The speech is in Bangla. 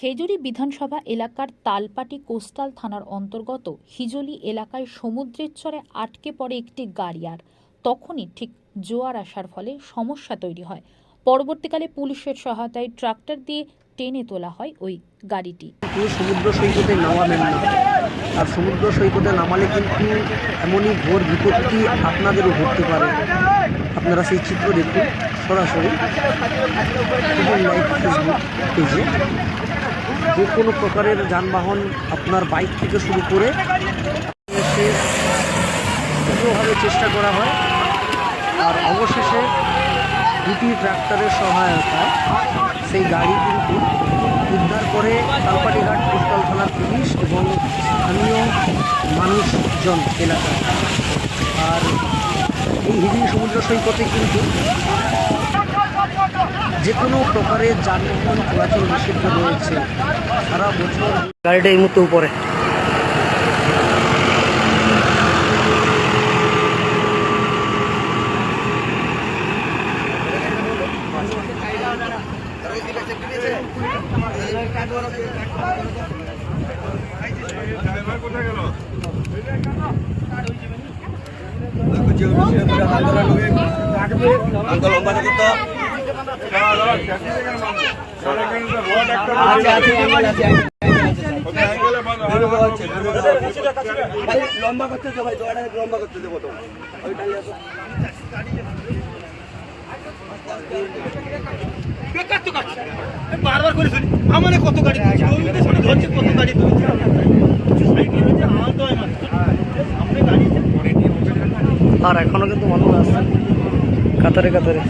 খেজুরি বিধানসভা এলাকার তালপাটি কোস্টাল থানার অন্তর্গত হিজলি এলাকায় সমুদ্রের চরে আটকে পড়ে একটি গাড়ি আর তখনই ঠিক জোয়ার আসার ফলে সমস্যা তৈরি হয়। পরবর্তীকালে পুলিশের সহায়তায় ট্রাক্টর দিয়ে টেনে তোলা হয় ওই গাড়িটি। সমুদ্র সৈকতে নামাবেন না। আর সমুদ্র সৈকতে নামালে কিন্তু এমনই ঘোর বিপত্তি আপনাদেরও ঘটতে পারে। আপনারা সেই চিত্র দেখুন সরাসরি। যে কোনো প্রকারের যানবাহন আপনার বাইক থেকে শুরু করে তীব্রভাবে চেষ্টা করা হয়। আর অবশেষে দুটি ট্রাক্টরের সহায়তায় সেই গাড়ি কিন্তু উদ্ধার করে কালপাটিঘাট কোস্টাল থানার পুলিশ এবং স্থানীয় মানুষজন এলাকায় আর এই হিদিন সমুদ্র সৈকতে কিন্তু যে কোনো প্রকারের যানবাহন চলাচল নিষিদ্ধ রয়েছে। সারা বছর গাড়িটা এই মুহূর্তে উপরে। লম্বা করতে। দে ভাই দোয়াটা লম্বা করতে দেবো তো কত গাড়ি আর এখনও কিন্তু মানুষ আসছে কাতারে কাতারে।